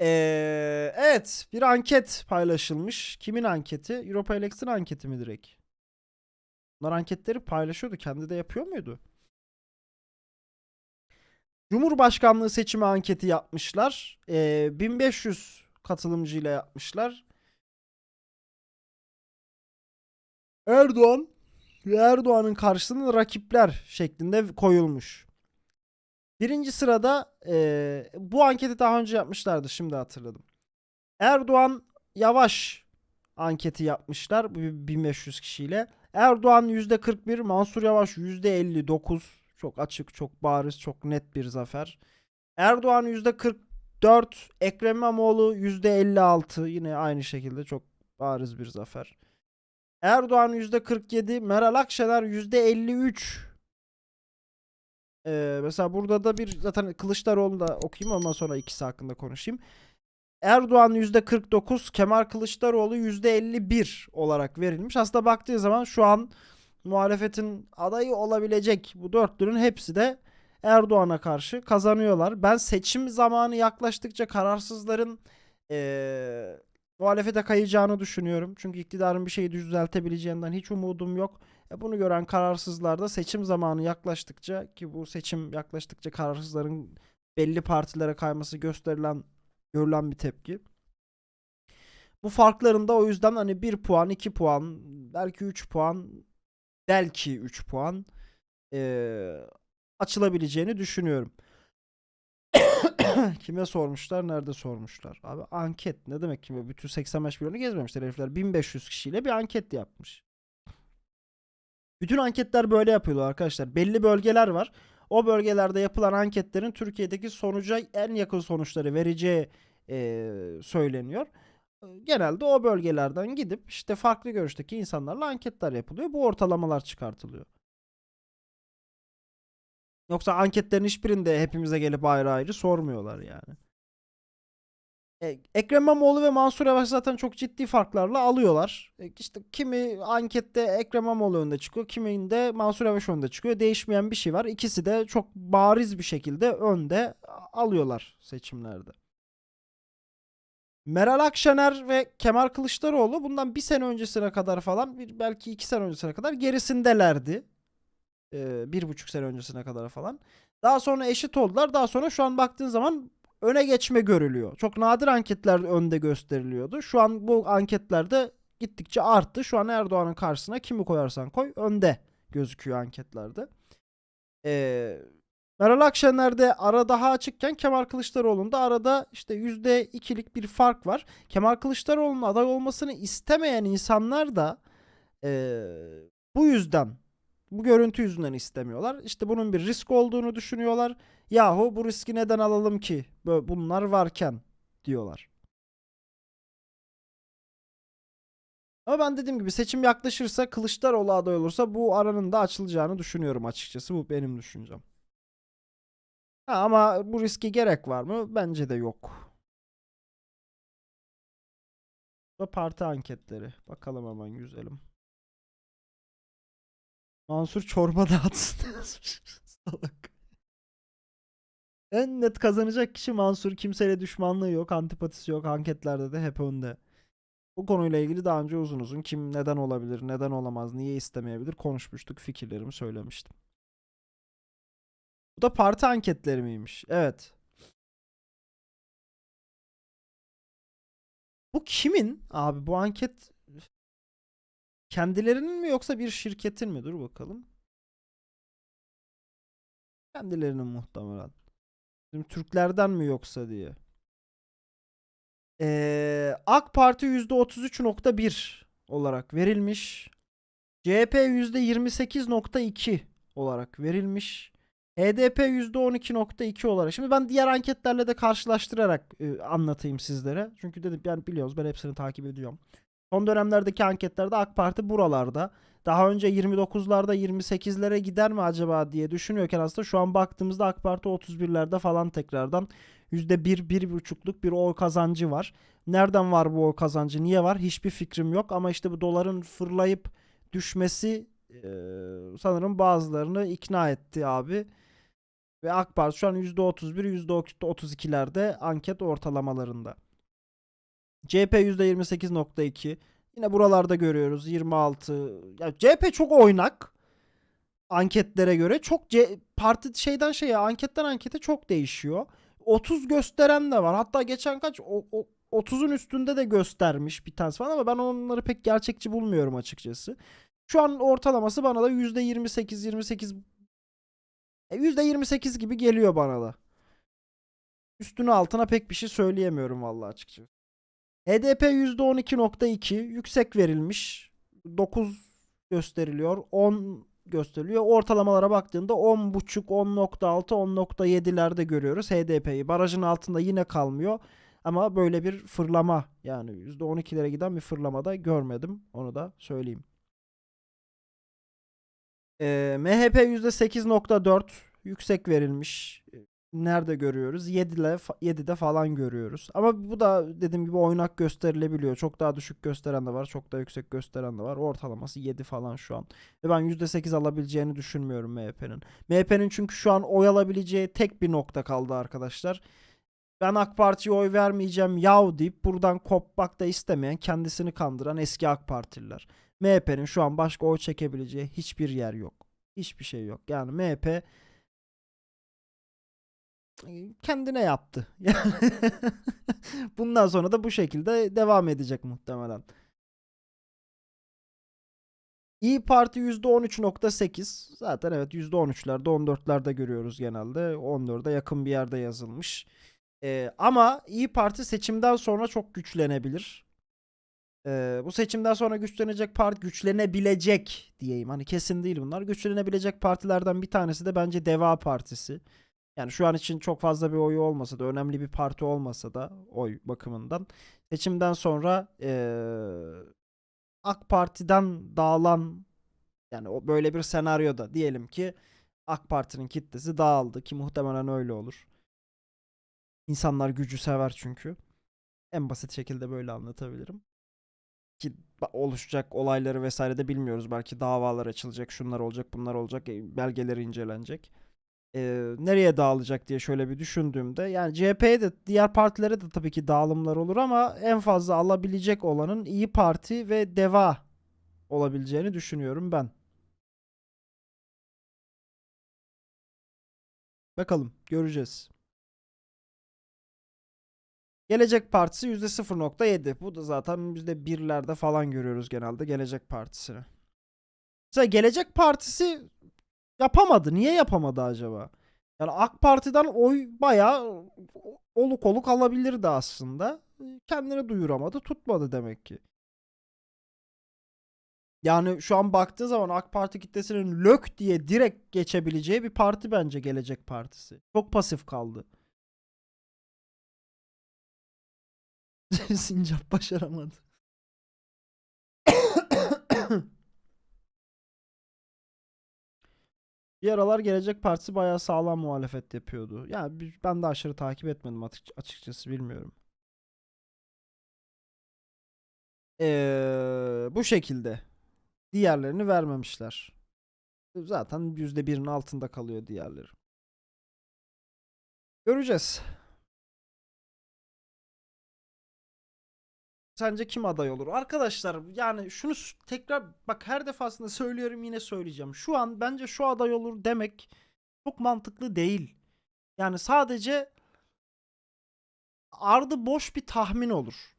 Ee, evet bir anket paylaşılmış. Kimin anketi? Europa Elects'in anketi mi direkt? Bunlar anketleri paylaşıyordu. Kendi de yapıyor muydu? Cumhurbaşkanlığı seçimi anketi yapmışlar. Ee, 1500 katılımcıyla yapmışlar. Erdoğan ve Erdoğan'ın karşısına rakipler şeklinde koyulmuş. Birinci sırada eee, bu anketi daha önce yapmışlardı şimdi hatırladım. Erdoğan Yavaş anketi yapmışlar bu 1500 kişiyle. Erdoğan %41, Mansur Yavaş %59. Çok açık, çok bariz, çok net bir zafer. Erdoğan %44, Ekrem İmamoğlu %56. Yine aynı şekilde çok bariz bir zafer. Erdoğan %47, Meral Akşener %53. Ee, mesela burada da bir zaten Kılıçdaroğlu'nu da okuyayım ondan sonra ikisi hakkında konuşayım. Erdoğan %49, Kemal Kılıçdaroğlu %51 olarak verilmiş. Aslında baktığı zaman şu an muhalefetin adayı olabilecek bu dörtlünün hepsi de Erdoğan'a karşı kazanıyorlar. Ben seçim zamanı yaklaştıkça kararsızların eee muhalefete kayacağını düşünüyorum. Çünkü iktidarın bir şeyi düzeltebileceğinden hiç umudum yok. E bunu gören kararsızlar da seçim zamanı yaklaştıkça ki bu seçim yaklaştıkça kararsızların belli partilere kayması gösterilen görülen bir tepki. Bu farkların da o yüzden hani 1 puan, 2 puan, belki 3 puan, belki 3 puan eee, açılabileceğini düşünüyorum. Kime sormuşlar? Nerede sormuşlar? Abi anket ne demek ki? Bütün 85 milyonu gezmemişler herifler. 1500 kişiyle bir anket yapmış. Bütün anketler böyle yapıyorlar arkadaşlar. Belli bölgeler var. O bölgelerde yapılan anketlerin Türkiye'deki sonuca en yakın sonuçları vereceği eee, söyleniyor. Genelde o bölgelerden gidip işte farklı görüşteki insanlarla anketler yapılıyor. Bu ortalamalar çıkartılıyor. Yoksa anketlerin hiçbirinde hepimize gelip ayrı ayrı sormuyorlar yani. E, Ekrem İmamoğlu ve Mansur Yavaş zaten çok ciddi farklarla alıyorlar. E, işte kimi ankette Ekrem İmamoğlu önde çıkıyor, kiminde Mansur Yavaş önde çıkıyor. Değişmeyen bir şey var. İkisi de çok bariz bir şekilde önde alıyorlar seçimlerde. Meral Akşener ve Kemal Kılıçdaroğlu bundan bir sene öncesine kadar falan belki iki sene öncesine kadar gerisindelerdi. Ee, bir buçuk sene öncesine kadar falan. Daha sonra eşit oldular. Daha sonra şu an baktığın zaman öne geçme görülüyor. Çok nadir anketler önde gösteriliyordu. Şu an bu anketlerde gittikçe arttı. Şu an Erdoğan'ın karşısına kimi koyarsan koy önde gözüküyor anketlerde. Ee, Meral Akşener'de ara daha açıkken Kemal Kılıçdaroğlu'nda arada işte %2'lik bir fark var. Kemal Kılıçdaroğlu'nun aday olmasını istemeyen insanlar da eee, bu yüzden bu görüntü yüzünden istemiyorlar. İşte bunun bir risk olduğunu düşünüyorlar. Yahu bu riski neden alalım ki Bö- bunlar varken diyorlar. Ama ben dediğim gibi seçim yaklaşırsa Kılıçdaroğlu aday olursa bu aranın da açılacağını düşünüyorum açıkçası. Bu benim düşüncem. Ha, ama bu riske gerek var mı? Bence de yok. Bu parti anketleri. Bakalım hemen güzelim. Mansur çorba dağıtsın. Salak. En net kazanacak kişi Mansur. Kimseyle düşmanlığı yok, antipatisi yok. Anketlerde de hep önde. Bu konuyla ilgili daha önce uzun uzun kim neden olabilir, neden olamaz, niye istemeyebilir konuşmuştuk. Fikirlerimi söylemiştim. Bu da parti anketleri miymiş? Evet. Bu kimin abi bu anket kendilerinin mi yoksa bir şirketin mi? Dur bakalım. Kendilerinin muhtemelen. Şimdi Türklerden mi yoksa diye. Ee, AK Parti %33.1 olarak verilmiş. CHP %28.2 olarak verilmiş. HDP %12.2 olarak. Şimdi ben diğer anketlerle de karşılaştırarak e, anlatayım sizlere. Çünkü dedim yani biliyoruz ben hepsini takip ediyorum. Son dönemlerdeki anketlerde AK Parti buralarda. Daha önce 29'larda 28'lere gider mi acaba diye düşünüyorken aslında şu an baktığımızda AK Parti 31'lerde falan tekrardan %1 1,5'luk bir oy kazancı var. Nereden var bu oy kazancı? Niye var? Hiçbir fikrim yok ama işte bu doların fırlayıp düşmesi e, sanırım bazılarını ikna etti abi. Ve AK Parti şu an %31, %32'lerde anket ortalamalarında. CHP %28.2. Yine buralarda görüyoruz 26. Ya CHP çok oynak. Anketlere göre çok C- parti şeyden şeye anketten ankete çok değişiyor. 30 gösteren de var. Hatta geçen kaç o, o- 30'un üstünde de göstermiş bir tanesi falan ama ben onları pek gerçekçi bulmuyorum açıkçası. Şu an ortalaması bana da %28 28 e, %28 gibi geliyor bana da. Üstüne altına pek bir şey söyleyemiyorum vallahi açıkçası. HDP %12.2 yüksek verilmiş. 9 gösteriliyor. 10 gösteriliyor. Ortalamalara baktığında 10.5, 10.6, 10.7'lerde görüyoruz HDP'yi. Barajın altında yine kalmıyor. Ama böyle bir fırlama yani %12'lere giden bir fırlama da görmedim. Onu da söyleyeyim. Ee, MHP %8.4 yüksek verilmiş. Nerede görüyoruz? 7'de 7'de falan görüyoruz. Ama bu da dediğim gibi oynak gösterilebiliyor. Çok daha düşük gösteren de var, çok daha yüksek gösteren de var. Ortalaması 7 falan şu an. Ve ben %8 alabileceğini düşünmüyorum MHP'nin. MHP'nin çünkü şu an oy alabileceği tek bir nokta kaldı arkadaşlar. Ben AK Parti'ye oy vermeyeceğim yav deyip buradan kopmak da istemeyen, kendisini kandıran eski AK Partililer. MHP'nin şu an başka oy çekebileceği hiçbir yer yok. Hiçbir şey yok. Yani MHP kendine yaptı. Bundan sonra da bu şekilde devam edecek muhtemelen. İyi Parti %13.8. Zaten evet %13'lerde 14'lerde görüyoruz genelde. 14'e yakın bir yerde yazılmış. Ee, ama İyi Parti seçimden sonra çok güçlenebilir. Ee, bu seçimden sonra güçlenecek parti güçlenebilecek diyeyim. Hani kesin değil bunlar. Güçlenebilecek partilerden bir tanesi de bence Deva Partisi. Yani şu an için çok fazla bir oyu olmasa da önemli bir parti olmasa da oy bakımından seçimden sonra eee, AK Parti'den dağılan yani o böyle bir senaryoda diyelim ki AK Parti'nin kitlesi dağıldı ki muhtemelen öyle olur. İnsanlar gücü sever çünkü. En basit şekilde böyle anlatabilirim. Ki oluşacak olayları vesaire de bilmiyoruz. Belki davalar açılacak, şunlar olacak, bunlar olacak, e, belgeleri incelenecek e, nereye dağılacak diye şöyle bir düşündüğümde yani CHP'ye de diğer partilere de tabii ki dağılımlar olur ama en fazla alabilecek olanın İyi Parti ve Deva olabileceğini düşünüyorum ben. Bakalım göreceğiz. Gelecek Partisi %0.7. Bu da zaten biz de birlerde falan görüyoruz genelde Gelecek Partisi'ni. Mesela Gelecek Partisi yapamadı. Niye yapamadı acaba? Yani AK Parti'den oy bayağı oluk oluk alabilirdi aslında. Kendini duyuramadı, tutmadı demek ki. Yani şu an baktığı zaman AK Parti kitlesinin lök diye direkt geçebileceği bir parti bence Gelecek Partisi. Çok pasif kaldı. Sincap başaramadı. Bir aralar Gelecek Partisi bayağı sağlam muhalefet yapıyordu. Yani bi- ben de aşırı takip etmedim açık- açıkçası bilmiyorum. Ee, bu şekilde. Diğerlerini vermemişler. Zaten %1'in altında kalıyor diğerleri. Göreceğiz. Sence kim aday olur? Arkadaşlar yani şunu tekrar bak her defasında söylüyorum yine söyleyeceğim. Şu an bence şu aday olur demek çok mantıklı değil. Yani sadece ardı boş bir tahmin olur.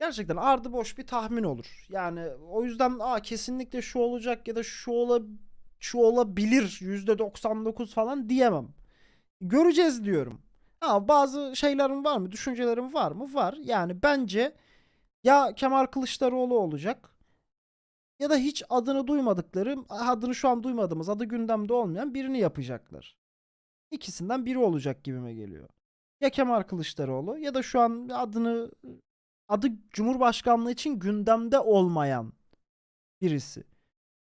Gerçekten ardı boş bir tahmin olur. Yani o yüzden aa kesinlikle şu olacak ya da şu ola şu olabilir %99 falan diyemem. Göreceğiz diyorum. Ha, bazı şeylerim var mı? Düşüncelerim var mı? Var. Yani bence ya Kemal Kılıçdaroğlu olacak ya da hiç adını duymadıkları, adını şu an duymadığımız, adı gündemde olmayan birini yapacaklar. İkisinden biri olacak gibime geliyor. Ya Kemal Kılıçdaroğlu ya da şu an adını adı Cumhurbaşkanlığı için gündemde olmayan birisi.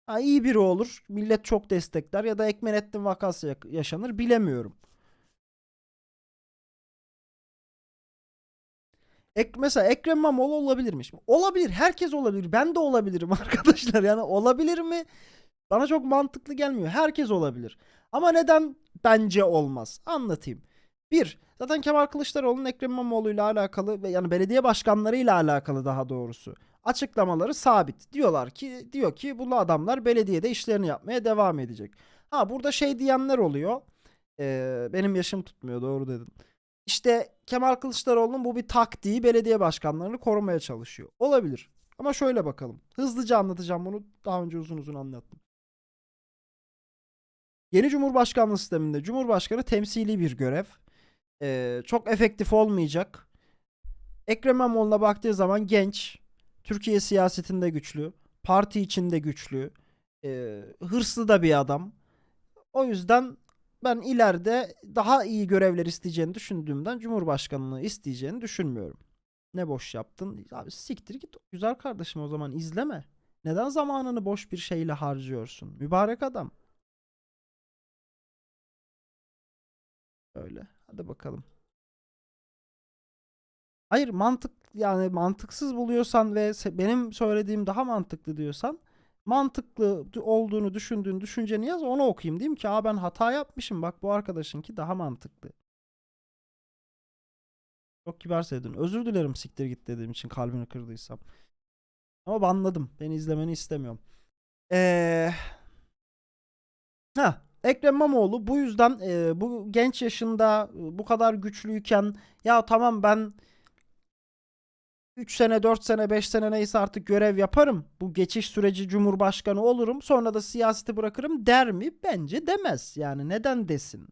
Ha, iyi biri olur. Millet çok destekler ya da Ekmenettin vakası yaşanır bilemiyorum. Ek, mesela Ekrem İmamoğlu olabilir mi? Olabilir. Herkes olabilir. Ben de olabilirim arkadaşlar. Yani olabilir mi? Bana çok mantıklı gelmiyor. Herkes olabilir. Ama neden bence olmaz? Anlatayım. Bir, zaten Kemal Kılıçdaroğlu'nun Ekrem İmamoğlu'yla alakalı ve yani belediye başkanlarıyla alakalı daha doğrusu açıklamaları sabit. Diyorlar ki diyor ki bu adamlar belediyede işlerini yapmaya devam edecek. Ha burada şey diyenler oluyor. Ee, benim yaşım tutmuyor doğru dedin. İşte Kemal Kılıçdaroğlu'nun bu bir taktiği belediye başkanlarını korumaya çalışıyor. Olabilir. Ama şöyle bakalım. Hızlıca anlatacağım bunu. Daha önce uzun uzun anlattım. Yeni Cumhurbaşkanlığı sisteminde Cumhurbaşkanı temsili bir görev. Ee, çok efektif olmayacak. Ekrem İmamoğlu'na baktığı zaman genç, Türkiye siyasetinde güçlü, parti içinde güçlü, e, hırslı da bir adam. O yüzden ben ileride daha iyi görevler isteyeceğini düşündüğümden Cumhurbaşkanlığı isteyeceğini düşünmüyorum. Ne boş yaptın? Abi siktir git. Güzel kardeşim o zaman izleme. Neden zamanını boş bir şeyle harcıyorsun? Mübarek adam. Öyle. Hadi bakalım. Hayır mantık yani mantıksız buluyorsan ve benim söylediğim daha mantıklı diyorsan mantıklı olduğunu düşündüğün düşünceni yaz onu okuyayım diyeyim ki Aa ben hata yapmışım bak bu arkadaşınki daha mantıklı. Çok kibar söyledin. Özür dilerim siktir git dediğim için kalbini kırdıysam. Ama banladım. Beni izlemeni istemiyorum. Eee Ha, Ekrem İmamoğlu bu yüzden e, bu genç yaşında bu kadar güçlüyken ya tamam ben 3 sene, 4 sene, 5 sene neyse artık görev yaparım. Bu geçiş süreci cumhurbaşkanı olurum. Sonra da siyaseti bırakırım der mi? Bence demez. Yani neden desin?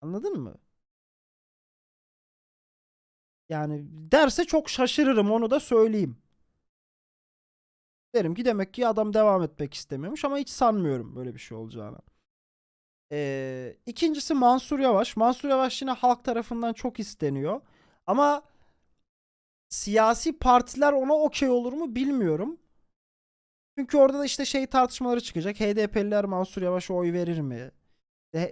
Anladın mı? Yani derse çok şaşırırım onu da söyleyeyim. Derim ki demek ki adam devam etmek istemiyormuş ama hiç sanmıyorum böyle bir şey olacağını. Ee, ikincisi Mansur Yavaş. Mansur Yavaş yine halk tarafından çok isteniyor. Ama siyasi partiler ona okey olur mu bilmiyorum. Çünkü orada da işte şey tartışmaları çıkacak. HDP'liler Mansur Yavaş'a oy verir mi?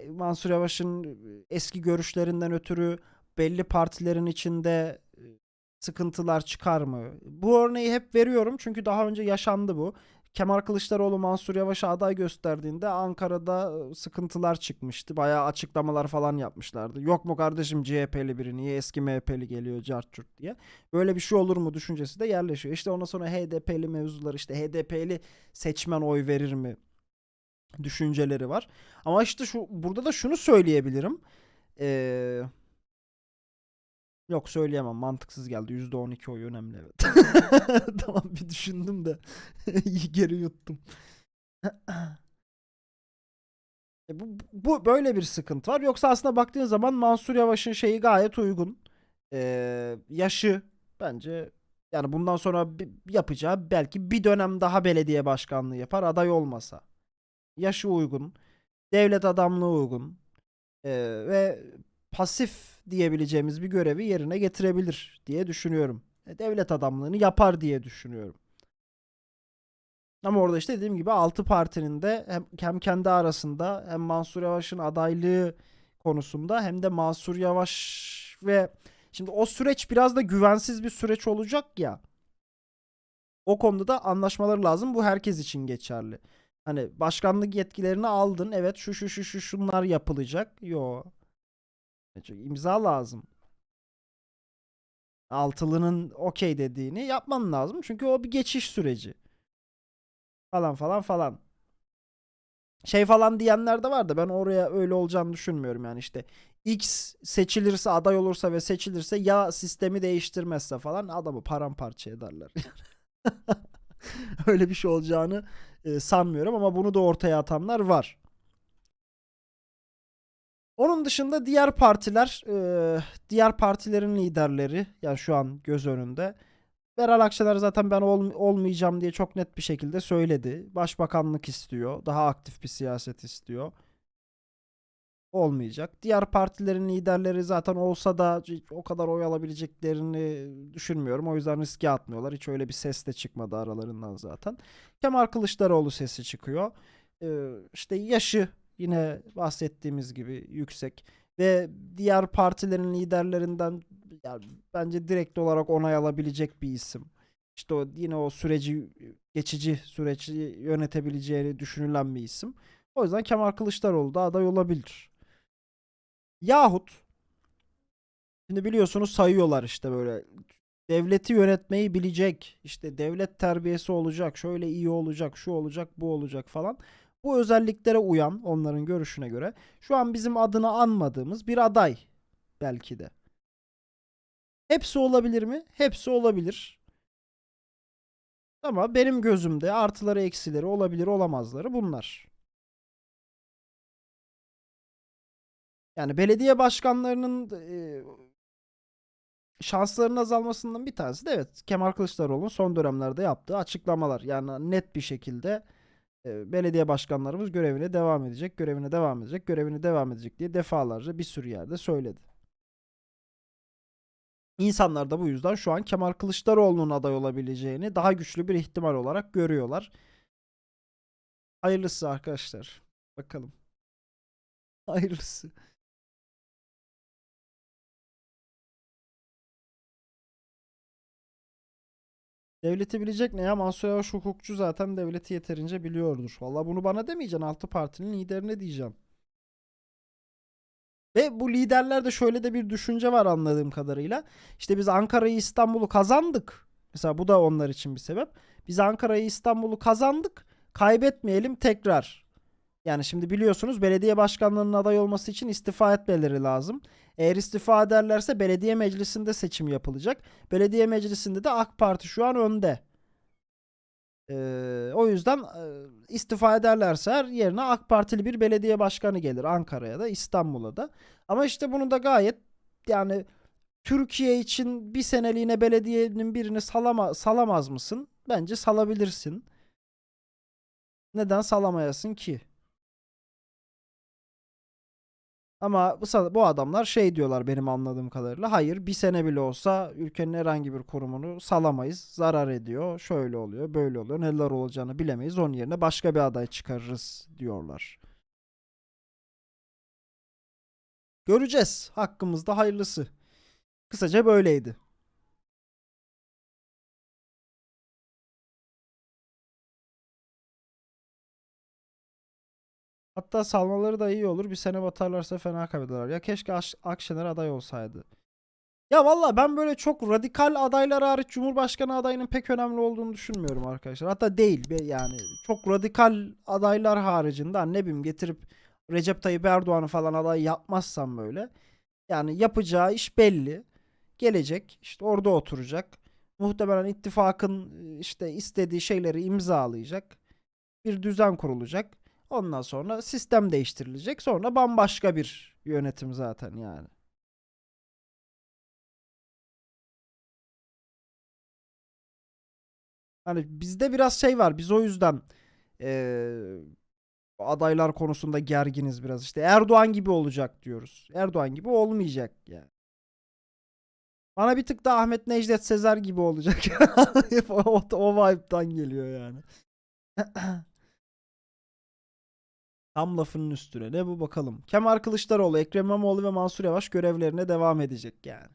Mansur Yavaş'ın eski görüşlerinden ötürü belli partilerin içinde e, sıkıntılar çıkar mı? Bu örneği hep veriyorum çünkü daha önce yaşandı bu. Kemal Kılıçdaroğlu Mansur Yavaş'a aday gösterdiğinde Ankara'da e, sıkıntılar çıkmıştı. Bayağı açıklamalar falan yapmışlardı. Yok mu kardeşim CHP'li biri niye eski MHP'li geliyor cart curt diye. Böyle bir şey olur mu düşüncesi de yerleşiyor. İşte ondan sonra HDP'li mevzular işte HDP'li seçmen oy verir mi düşünceleri var. Ama işte şu burada da şunu söyleyebilirim. Eee Yok söyleyemem. Mantıksız geldi. %12 oy önemli evet. tamam bir düşündüm de geri yuttum. E bu, bu böyle bir sıkıntı var. Yoksa aslında baktığın zaman Mansur Yavaş'ın şeyi gayet uygun. Ee, yaşı bence yani bundan sonra bir- yapacağı belki bir dönem daha belediye başkanlığı yapar aday olmasa. Yaşı uygun. Devlet adamlığı uygun. Ee, ve pasif diyebileceğimiz bir görevi yerine getirebilir diye düşünüyorum. E, Devlet adamlığını yapar diye düşünüyorum. Ama orada işte dediğim gibi 6 partinin de hem, kendi arasında hem Mansur Yavaş'ın adaylığı konusunda hem de Mansur Yavaş ve şimdi o süreç biraz da güvensiz bir süreç olacak ya. O konuda da anlaşmaları lazım. Bu herkes için geçerli. Hani başkanlık yetkilerini aldın. Evet şu şu şu şu şunlar yapılacak. Yo. Çünkü imza lazım. Altılının okey dediğini yapman lazım. Çünkü o bir geçiş süreci. Falan falan falan. Şey falan diyenler de var da ben oraya öyle olacağını düşünmüyorum yani işte X seçilirse aday olursa ve seçilirse ya sistemi değiştirmezse falan adamı paramparça ederler. öyle bir şey olacağını e, sanmıyorum ama bunu da ortaya atanlar var. Onun dışında diğer partiler, e, diğer partilerin liderleri yani şu an göz önünde. Meral Akşener zaten ben ol- olmayacağım diye çok net bir şekilde söyledi. Başbakanlık istiyor, daha aktif bir siyaset istiyor. Olmayacak. Diğer partilerin liderleri zaten olsa da o kadar oy alabileceklerini düşünmüyorum. O yüzden riske atmıyorlar. Hiç öyle bir ses de çıkmadı aralarından zaten. Kemal Kılıçdaroğlu sesi çıkıyor. Ee, işte yaşı yine bahsettiğimiz gibi yüksek ve diğer partilerin liderlerinden yani bence direkt olarak onay alabilecek bir isim. işte o yine o süreci geçici süreci yönetebileceğini düşünülen bir isim. O yüzden Kemal Kılıçdaroğlu da aday olabilir. Yahut şimdi biliyorsunuz sayıyorlar işte böyle devleti yönetmeyi bilecek, işte devlet terbiyesi olacak, şöyle iyi olacak, şu olacak, bu olacak falan. Bu özelliklere uyan onların görüşüne göre şu an bizim adını anmadığımız bir aday belki de. Hepsi olabilir mi? Hepsi olabilir. Ama benim gözümde artıları eksileri olabilir olamazları bunlar. Yani belediye başkanlarının e, şanslarının azalmasından bir tanesi de evet Kemal Kılıçdaroğlu'nun son dönemlerde yaptığı açıklamalar. Yani net bir şekilde belediye başkanlarımız görevine devam edecek, görevine devam edecek, görevine devam edecek diye defalarca bir sürü yerde söyledi. İnsanlar da bu yüzden şu an Kemal Kılıçdaroğlu'nun aday olabileceğini daha güçlü bir ihtimal olarak görüyorlar. Hayırlısı arkadaşlar. Bakalım. Hayırlısı. Devleti bilecek ne ya? Mansur Yavaş hukukçu zaten devleti yeterince biliyordur. Valla bunu bana demeyeceksin. Altı partinin liderine diyeceğim. Ve bu liderlerde şöyle de bir düşünce var anladığım kadarıyla. İşte biz Ankara'yı İstanbul'u kazandık. Mesela bu da onlar için bir sebep. Biz Ankara'yı İstanbul'u kazandık. Kaybetmeyelim tekrar. Yani şimdi biliyorsunuz belediye başkanlığının aday olması için istifa etmeleri lazım. Eğer istifa ederlerse belediye meclisinde seçim yapılacak. Belediye meclisinde de AK Parti şu an önde. Ee, o yüzden e, istifa ederlerse eğer yerine AK Partili bir belediye başkanı gelir Ankara'ya da İstanbul'a da. Ama işte bunu da gayet yani Türkiye için bir seneliğine belediyenin birini salama, salamaz mısın? Bence salabilirsin. Neden salamayasın ki? Ama bu, bu adamlar şey diyorlar benim anladığım kadarıyla. Hayır bir sene bile olsa ülkenin herhangi bir kurumunu salamayız. Zarar ediyor. Şöyle oluyor böyle oluyor. Neler olacağını bilemeyiz. Onun yerine başka bir aday çıkarırız diyorlar. Göreceğiz. Hakkımızda hayırlısı. Kısaca böyleydi. Hatta salmaları da iyi olur. Bir sene batarlarsa fena kaybederler. Ya keşke Akşener aday olsaydı. Ya valla ben böyle çok radikal adaylar hariç Cumhurbaşkanı adayının pek önemli olduğunu düşünmüyorum arkadaşlar. Hatta değil yani çok radikal adaylar haricinde hani ne bileyim getirip Recep Tayyip Erdoğan'ı falan aday yapmazsam böyle. Yani yapacağı iş belli. Gelecek işte orada oturacak. Muhtemelen ittifakın işte istediği şeyleri imzalayacak. Bir düzen kurulacak. Ondan sonra sistem değiştirilecek. Sonra bambaşka bir yönetim zaten yani. Hani bizde biraz şey var. Biz o yüzden eee, adaylar konusunda gerginiz biraz. İşte Erdoğan gibi olacak diyoruz. Erdoğan gibi olmayacak yani. Bana bir tık da Ahmet Necdet Sezer gibi olacak. o, o vibe'dan geliyor yani. Tam lafının üstüne. Ne bu bakalım. Kemal Kılıçdaroğlu, Ekrem İmamoğlu ve Mansur Yavaş görevlerine devam edecek yani.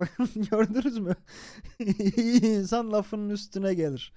Gördünüz mü? İnsan lafının üstüne gelir.